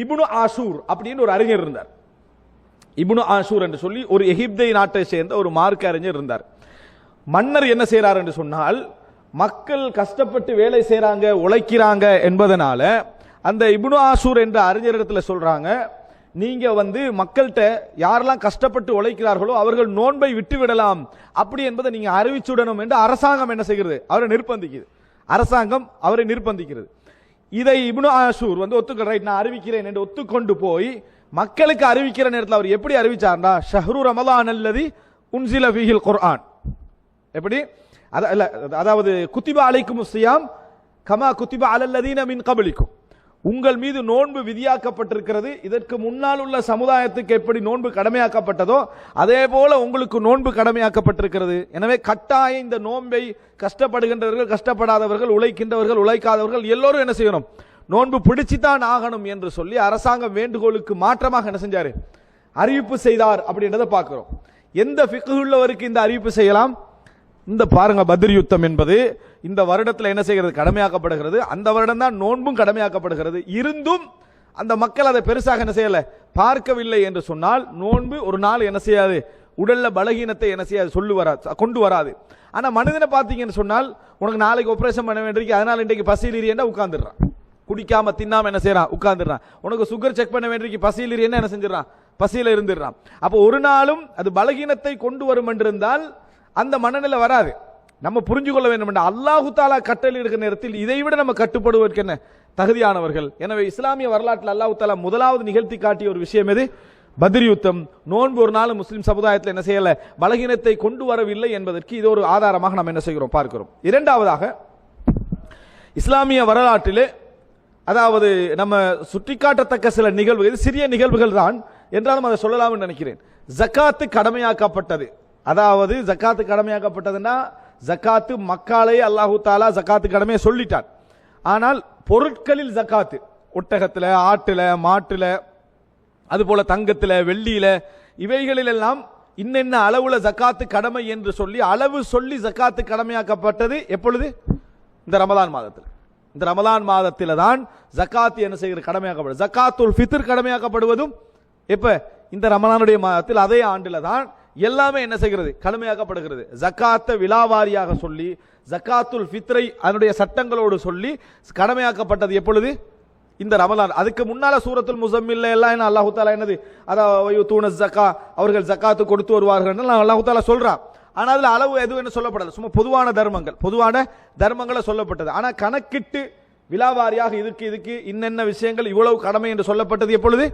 இபுனு ஆசூர் அப்படின்னு ஒரு அறிஞர் இருந்தார். இபுனு ஆசூர் என்று சொல்லி ஒரு எகிப்தை நாட்டை சேர்ந்த ஒரு மார்க்க அறிஞர் இருந்தார். மன்னர் என்ன செய்கிறார் என்று சொன்னால் மக்கள் கஷ்டப்பட்டு வேலை செய்கிறாங்க உழைக்கிறாங்க என்பதனால அந்த இபுனு ஆசூர் என்ற அறிஞரிடத்தில் சொல்கிறாங்க நீங்கள் வந்து மக்கள்கிட்ட யாரெல்லாம் கஷ்டப்பட்டு உழைக்கிறார்களோ அவர்கள் நோன்பை விட்டு விடலாம் அப்படி என்பதை நீங்கள் அறிவிச்சுடணும் என்று அரசாங்கம் என்ன செய்கிறது? அவரை நிர்பந்திக்குது. அரசாங்கம் அவரை நிர்பந்திக்கிறது. இதை இப்னு ஆசூர் வந்து ஒத்துக்கள் ரைட் நான் அறிவிக்கிறேன் என்று ஒத்துக்கொண்டு போய் மக்களுக்கு அறிவிக்கிற நேரத்தில் அவர் எப்படி அறிவிச்சார்னா ஷஹ்ரு ரமலான் அல்லது உன்சில ஃபீஹில் குர்ஆன். எப்படி? அதாவது குத்திபா அலைக்கும் சியாம் கமா குத்திபா அலல்லதீன மின் கபலிக்கும். உங்கள் மீது நோன்பு விதியாக்கப்பட்டிருக்கிறது. இதற்கு முன்னால் உள்ள சமுதாயத்துக்கு எப்படி நோன்பு கடமையாக்கப்பட்டதோ அதே போல உங்களுக்கு நோன்பு கடமையாக்கப்பட்டிருக்கிறது. எனவே கட்டாய இந்த நோன்பை கஷ்டப்படுகின்றவர்கள் கஷ்டப்படாதவர்கள் உழைக்கின்றவர்கள் உழைக்காதவர்கள் எல்லோரும் என்ன செய்யணும்? நோன்பு பிடிச்சுதான் ஆகணும் என்று சொல்லி அரசாங்கம் வேண்டுகோளுக்கு மாற்றமாக என்ன செஞ்சாரு? அறிவிப்பு செய்தார் அப்படின்றத பார்க்கிறோம். எந்த ஃபிக்கு உள்ளவருக்கு இந்த அறிவிப்பு செய்யலாம்? இந்த பாருங்க பத்ர் யுத்தம் என்பது இந்த வருடத்தில் என்ன செய்கிறது? கடமையாக்கப்படுகிறது. அந்த வருடம் தான் நோன்பும் கடமையாக்கப்படுகிறது. இருந்தும் அந்த மக்கள் அதை பெருசாக என்ன செய்யலை? பார்க்கவில்லை என்று சொன்னால் நோன்பு ஒரு நாள் என்ன செய்யாது? உடல்ல பலகீனத்தை என்ன செய்யாது? சொல்லு வராது கொண்டு வராது. ஆனால் மனிதனை பார்த்தீங்கன்னு சொன்னால் உனக்கு நாளைக்கு ஆப்ரேஷன் பண்ண வேண்டியிருக்கு அதனால் இன்றைக்கு பசியில் என்ன உட்காந்துடுறான் குடிக்காம தின்னாம என்ன செய்யறான் உட்காந்துடுறான் உனக்கு சுகர் செக் பண்ண வேண்டியிருக்கு பசியில் என்ன என்ன செஞ்சிடறான்? பசியில் இருந்துடுறான். அப்போ ஒரு நாளும் அது பலகீனத்தை கொண்டு வரும் என்றிருந்தால் அந்த மனநிலை வராது. நம்ம புரிஞ்சு கொள்ள வேண்டும் என்ற அல்லாஹு தாலா கட்டளை இருக்கிற நேரத்தில் இதை விட நம்ம கட்டுப்படுவதற்கு என்ன? தகுதியானவர்கள். எனவே இஸ்லாமிய வரலாற்றில் அல்லாஹு தாலா முதலாவது நிகழ்த்தி காட்டிய ஒரு விஷயம் எது? பத்ர் யுத்தம் நோன்பு ஒரு நாள் முஸ்லீம் சமுதாயத்தில் என்ன செய்யல? பலகீனத்தை கொண்டு வரவில்லை என்பதற்கு இது ஒரு ஆதாரமாக நாம் என்ன செய்கிறோம்? பார்க்கிறோம். இரண்டாவதாக இஸ்லாமிய வரலாற்றிலே அதாவது நம்ம சுட்டிக்காட்டத்தக்க சில நிகழ்வுகள் இது சிறிய நிகழ்வுகள் தான் என்றாலும் அதை சொல்லலாம்னு நினைக்கிறேன். ஜக்காத்து கடமையாக்கப்பட்டது. அதாவது ஜக்காத்து கடமையாக்கப்பட்டதுன்னா ஜக்காத்து மக்காலே அல்லாஹு தாலா ஜக்காத்து கடமையை சொல்லிட்டான். ஆனால் பொருட்களில் ஜக்காத்து ஒட்டகத்தில் ஆட்டில் மாட்டில் அதுபோல தங்கத்தில் வெள்ளியில் இவைகளிலெல்லாம் இன்னென்ன அளவுல ஜக்காத்து கடமை என்று சொல்லி அளவு சொல்லி ஜக்காத்து கடமையாக்கப்பட்டது எப்பொழுது? இந்த ரமலான் மாதத்தில். இந்த ரமலான் மாதத்தில் தான் ஜக்காத்து என்ன செய்கிற கடமையாக்கப்படுது ஜக்காத்துல் ஃபித்ர் கடமையாக்கப்படுவதும் எப்போ? இந்த ரமலானுடைய மாதத்தில் அதே ஆண்டில் தான் எல்லாமே என்ன செய்கிறது? கடுமையாக்கப்படுகிறது. ஜக்காத்தை விலாவாரியாக சொல்லி ஜக்காத்துல் ஃபித்ரை அதனுடைய சட்டங்களோடு சொல்லி கடமையாக்கப்பட்டது எப்பொழுது? இந்த ரமலான். அதுக்கு முன்னால சூரத்துல் முசம்மில்ல எல்லாம் என்ன? அல்லாஹு தாலா என்னது? அதாவது தூண ஜக்கா அவர்கள் ஜக்காத்து கொடுத்து வருவார்கள் அல்லாஹு தாலா சொல்றான் ஆனால் அதில் அளவு எதுவும் என்ன சொல்லப்படல. சும்மா பொதுவான தர்மங்கள். பொதுவான தர்மங்களை சொல்லப்பட்டது. ஆனால் கணக்கிட்டு விலாவாரியாக இதுக்கு இதுக்கு இன்னென்ன விஷயங்கள் இவ்வளவு கடமை என்று சொல்லப்பட்டது எப்பொழுது?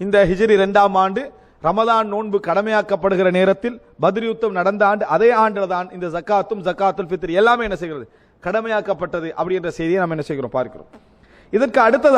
இந்த ஹிஜ்ரி ரெண்டாம் ஆண்டு ரமதான் நோன்பு கடமையாக்கப்படுகிற நேரத்தில் பத்ரி யுத்தம் நடந்த ஆண்டு அதே ஆண்டில் தான் இந்த ஜக்காத்தும் ஜக்காத்துல் ஃபித்ரி எல்லாமே என்ன செய்கிறது? கடமையாக்கப்பட்டது. அப்படின்ற செய்தியை நாம் என்ன செய்கிறோம்? பார்க்கிறோம். இதற்கு அடுத்தது